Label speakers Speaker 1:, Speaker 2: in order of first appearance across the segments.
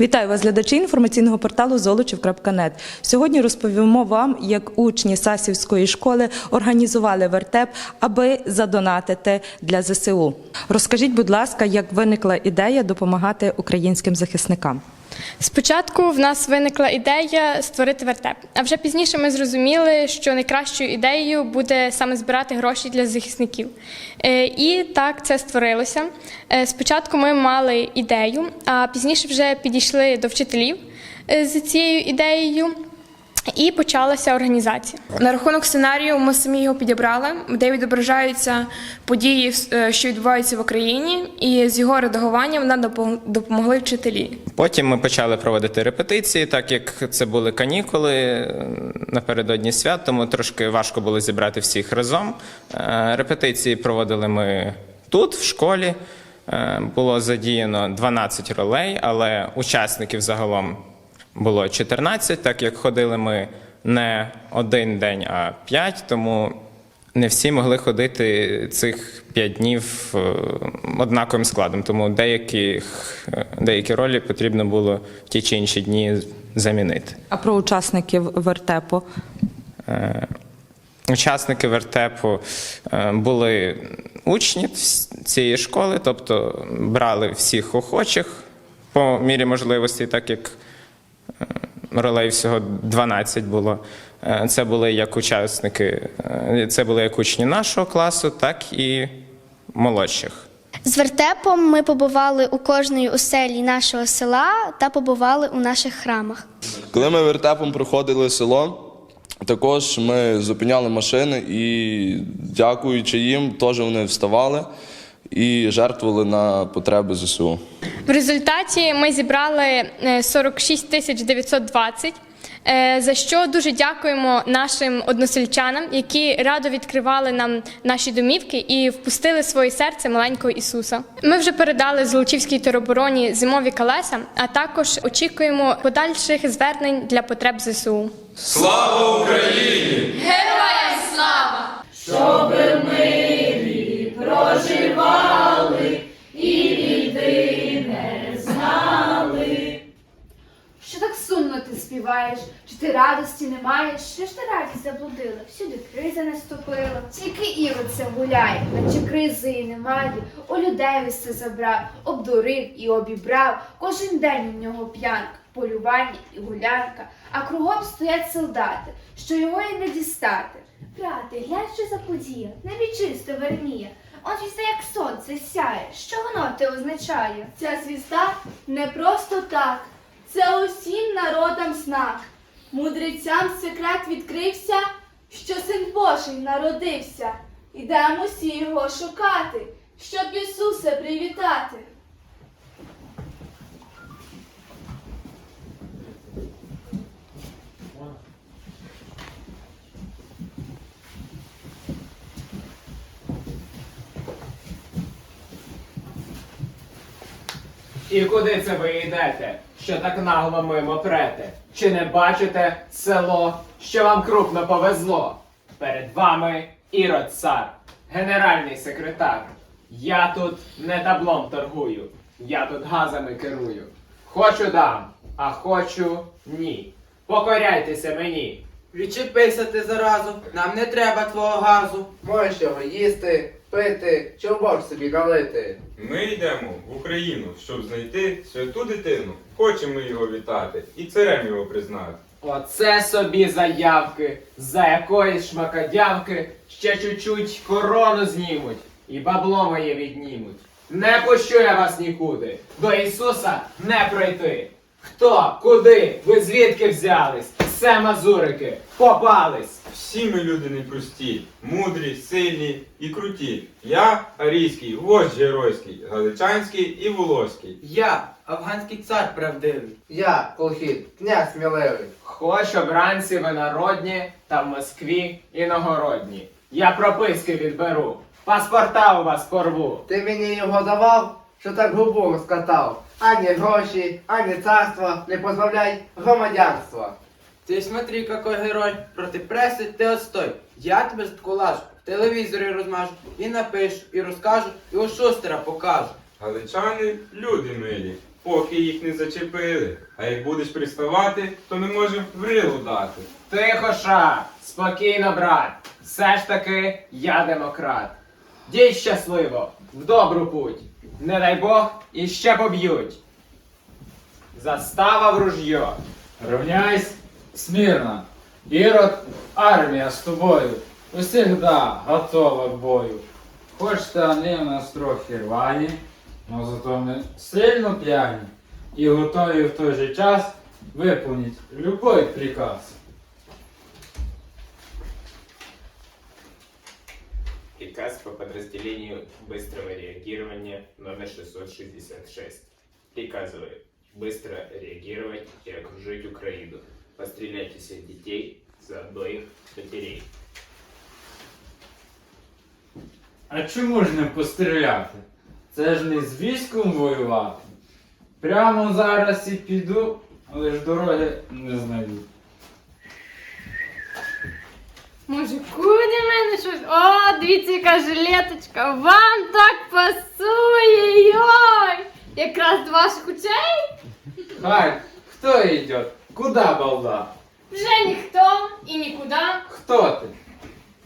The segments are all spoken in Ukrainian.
Speaker 1: Вітаю вас, глядачі інформаційного порталу Золочів.нет. Сьогодні розповімо вам, як учні Сасівської школи організували вертеп, аби задонатити для ЗСУ. Розкажіть, будь ласка, як виникла ідея допомагати українським захисникам?
Speaker 2: Спочатку в нас виникла ідея створити вертеп, а вже пізніше ми зрозуміли, що найкращою ідеєю буде саме збирати гроші для захисників. Е, І так це створилося. Е, Спочатку ми мали ідею, а пізніше вже підійшли до вчителів е, з цією ідеєю. І почалася організація.
Speaker 3: На рахунок сценарію ми самі його підібрали, де відображаються події, е, що відбуваються в Україні, і з його редагуванням нам допом- допомогли вчителі.
Speaker 4: Потім ми почали проводити репетиції, так як це були канікули е, напередодні свят, тому трошки важко було зібрати всіх разом. Е, Репетиції проводили ми тут, в школі. Було задіяно 12 ролей, але учасників загалом було 14, так як ходили ми не один день, а 5, тому не всі могли ходити цих 5 днів е, однаковим складом, тому деяких, е, деякі ролі потрібно було в ті чи інші дні замінити.
Speaker 1: А про учасників вертепу?
Speaker 4: Е, Учасники вертепу були учні цієї школи, тобто брали всіх охочих по мірі можливості, так як ролей всього 12 було. Е, Це були як учасники, е, це були як учні нашого класу, так і молодших.
Speaker 5: З вертепом ми побували у кожної оселі нашого села та побували у наших храмах.
Speaker 6: Коли ми вертепом проходили село, також ми зупиняли машини і, дякуючи їм, теж вони вставали і жертвували на потреби ЗСУ.
Speaker 2: В результаті ми зібрали е, 46 тисяч 920, е, за що дуже дякуємо нашим односельчанам, які радо відкривали нам наші домівки і впустили своє серце маленького Ісуса. Ми вже передали Золочівській теробороні зимові колеса, а також очікуємо подальших звернень для потреб ЗСУ.
Speaker 7: Що співаєш? Чи ти радості не маєш? Що ж ти радість заблудила? Всюди криза наступила. Тільки це гуляє, наче кризи і немає. У людей весь це забрав, обдурив і обібрав. Кожен день у нього п'янка, полювання і гулянка, а кругом стоять солдати, що його і не дістати. Брате, глянь, що за подія, чисто верніє. Он звізда як сонце сяє. Що воно те означає? Ця звізда не просто так. Це усім народам знак. Мудрецям секрет відкрився, що син Божий народився. Ідемо всі його шукати, щоб Ісуса привітати.
Speaker 8: І куди це ви йдете, що так нагло мимо прете? Чи не бачите село, що вам крупно повезло? Перед вами Ірод цар, генеральний секретар. Я тут не таблом торгую, я тут газами керую. Хочу дам, а хочу ні. Покоряйтеся мені.
Speaker 9: Відчепися ти заразу, нам не треба твого газу.
Speaker 10: Можеш його їсти, пити, чи собі налити.
Speaker 11: Ми йдемо в Україну, щоб знайти святу дитину. Хочемо його вітати і царем його признати.
Speaker 8: Оце собі заявки, за якоїсь шмакодявки ще чуть-чуть корону знімуть і бабло моє віднімуть. Не пущу я вас нікуди, до Ісуса не пройти. Хто, куди, ви звідки взялись? Все мазурики, попались.
Speaker 11: Всі ми люди непрості, мудрі, сильні і круті. Я арійський, вождь геройський, галичанський і волоський.
Speaker 9: Я, афганський цар правдивий.
Speaker 10: Я, Колхід, князь сміливий.
Speaker 8: Хоч обранці ви народні, та в Москві іногородні. Я прописки відберу, паспорта у вас порву.
Speaker 10: Ти мені його давав, що так губу розкатав. Ані гроші, ані царства не позбавляй громадянства.
Speaker 9: Ты смотри, какой герой, проти преси ти отстой. Я тебе за таку лажу в телевізорі розмажу, і напишу, і розкажу, і у шустера покажу.
Speaker 11: Галичани люди милі, поки їх не зачепили. А як будеш приставати, то ми можемо в рилу дати.
Speaker 8: Тихо, ша, спокійно, брат. Все ж таки я демократ. Дій щасливо, в добру путь. Не дай Бог, і ще поб'ють. Застава в ружьо.
Speaker 12: Равняйсь смирно. Ірод, армія з тобою. Усегда готова к бою. Хоч вони в нас трохи рвані, но зато ми сильно п'яні і готові в той же час виповнити любой приказ.
Speaker 4: Приказ по подразделению быстрого реагирования номер 666. Приказываю быстро реагировать и окружить Украину. Пострелять всех детей, заодно их матерей.
Speaker 12: А чому ж не постріляти? Це ж не з військом воювати. Прямо зараз і піду, але ж дороги не знайду.
Speaker 2: Може, куди мене щось? О, дивіться, яка жилеточка. Вам так пасує. Йой! Якраз до ваших очей
Speaker 12: Хай, хто йде? Куда балда?
Speaker 2: вже ніхто і нікуди.
Speaker 12: Хто ти?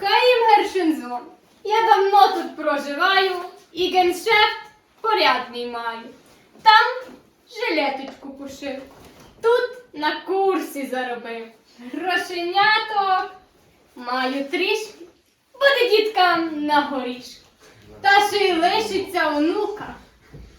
Speaker 2: Хаїм Гершинзон. Я давно тут проживаю і геншефт порядний маю. Там жилеточку пошив. Тут на курсі заробив. Грошеняток маю трішки, буде діткам на горішки. Та ще й лишиться онука.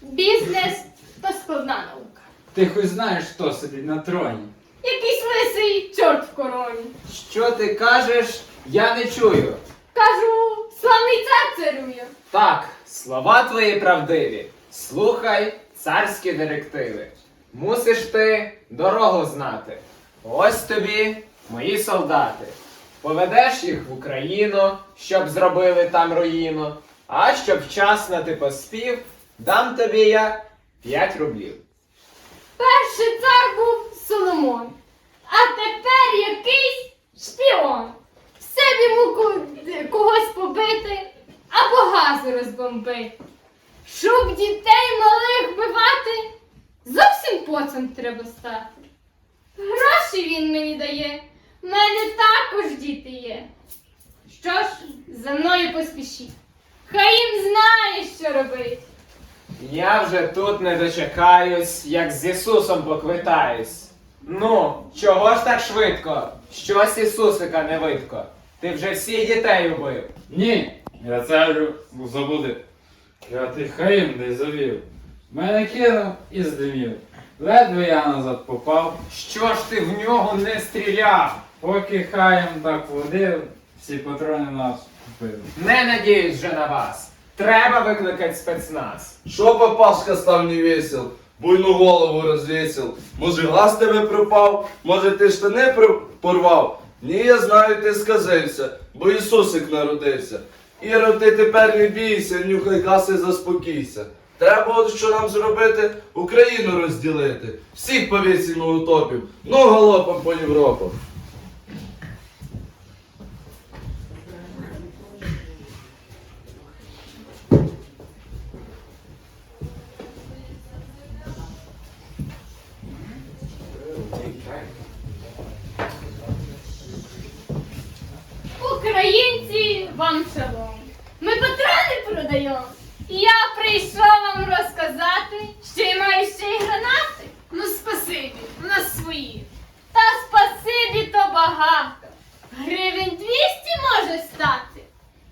Speaker 2: Бізнес то складна наука.
Speaker 12: Ти хоч знаєш, хто сидить на троні?
Speaker 2: Якийсь лисий чорт в короні.
Speaker 8: Що ти кажеш, я не чую.
Speaker 2: Кажу, славний цар царює.
Speaker 8: Так, слова твої правдиві. Слухай царські директиви. Мусиш ти дорогу знати. Ось тобі мої солдати. Поведеш їх в Україну, щоб зробили там руїну. А щоб вчасно ти поспів, дам тобі я 5 рублів.
Speaker 2: Перший цар був Соломон, а тепер якийсь шпіон. Все йому когось побити або газу розбомбити. Щоб дітей малих вбивати, зовсім поцем треба стати. Гроші він мені дає, в мене також діти є. Що ж, за мною поспішіть. Хай їм знає, що робить.
Speaker 8: Я вже тут не дочекаюсь, як з Ісусом поквитаюсь. Ну, чого ж так швидко? Щось Ісусика не видко. Ти вже всіх дітей убив.
Speaker 12: Ні, я царю забуде. Я ти хаїм десь завів. Мене кинув і здимів. Ледве я назад попав,
Speaker 8: Що ж ти в нього не стріляв?
Speaker 12: поки хаєм так водив, всі патрони нас купив.
Speaker 8: Не надіюсь вже на вас. Треба викликати спецназ.
Speaker 6: Що папашка став не весел? Буйну голову розвесил. Може газ тебе пропав, може ти штани порвав? Ні, я знаю, ти сказився, бо Ісусик народився. Іро, ти тепер не бійся, нюхай газ заспокійся. Треба от що нам зробити? Україну розділити. Всіх повісимо утопів. Ну галопом по Європам.
Speaker 2: Українці, вам шалом. Ми патрони продаємо. Я прийшов вам розказати, що я маю ще й гранати. Ну, спасибі, у нас свої. Та спасибі то багато. Гривень 200 може стати.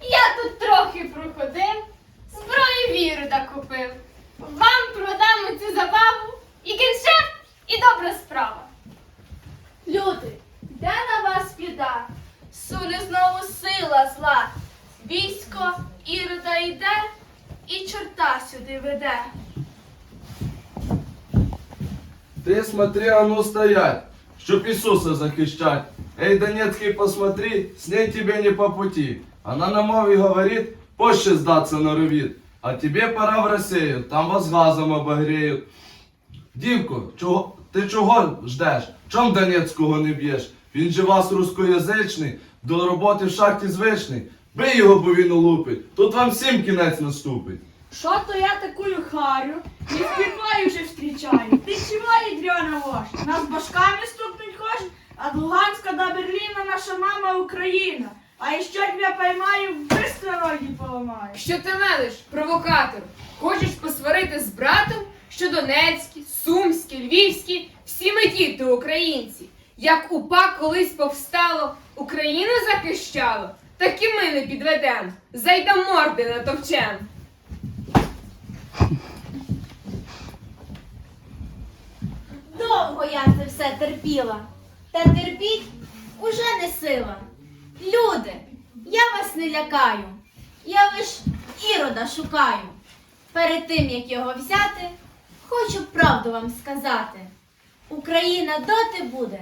Speaker 2: Я тут трохи проходив, зброю віру да купив. Вам продам цю забаву і кіншефт, і добра справа.
Speaker 7: Люди, де на вас біда? Суне знову сила зла. Військо ірода йде і чорта сюди веде.
Speaker 6: Ты смотри, а ну стоять, чтоб Иисуса захищать. Эй, Донецкий, посмотри, с ней тебе не по пути. Она на мове говорит, позже сдаться норовит. А тебе пора в Россию, там вас газом обогреют. Дівко, чого, ти чого ждеш? Чом Донецького не б'єш? Він же вас рускоязичний, до роботи в шахті звичний. Бий його, бо він улупить. Тут вам всім кінець наступить.
Speaker 13: Що то я такую харю, не впервые вже встречаю. Ти чего, ядрена вошь? Нас башками стукнуть хочешь? От Луганска до Берлина наша мама Україна. А еще тебя поймаю, быстро роги поломаю.
Speaker 3: Що ти мелиш, провокатор? Хочеш посварити з братом, що Донецькі, Сумські, Львівські, всі ми діти українці. Як упа колись повстало, Україну захищало, так і ми не підведем, зайдем морди натовчем.
Speaker 14: Довго я це все терпіла, та терпіть уже не сила. Люди, я вас не лякаю, я лиш ірода шукаю. Перед тим, як його взяти, хочу правду вам сказати. Україна доти буде,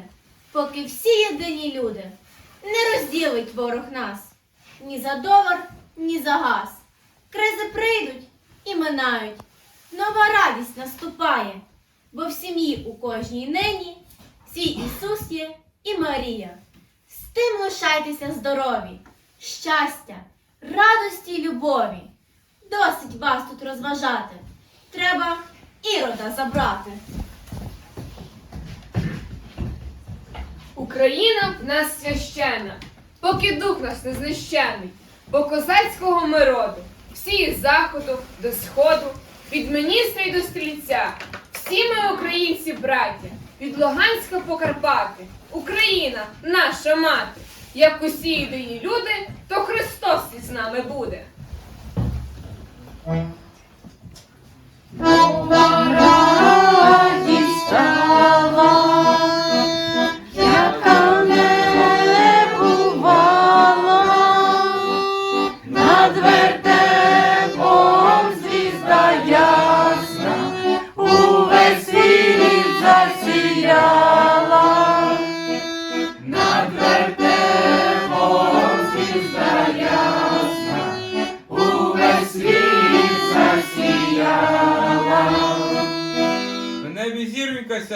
Speaker 14: поки всі єдині люди не розділить ворог нас ні за долар, ні за газ. Кризи прийдуть і минають. Нова радість наступає, бо в сім'ї у кожній нині свій Ісус є і Марія. З тим лишайтеся здорові, щастя, радості й любові. Досить вас тут розважати. Треба ірода забрати.
Speaker 3: Україна в нас священна, поки дух наш не знищений, бо козацького ми роду, всі з заходу до сходу, від міністра й до стрільця, всі ми українці, браття, від Луганська по Карпати, Україна, наша мати. Як усі єдині люди, то Христос із нами буде.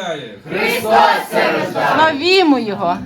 Speaker 11: Небі зірвінка сяє.
Speaker 13: Славімо його!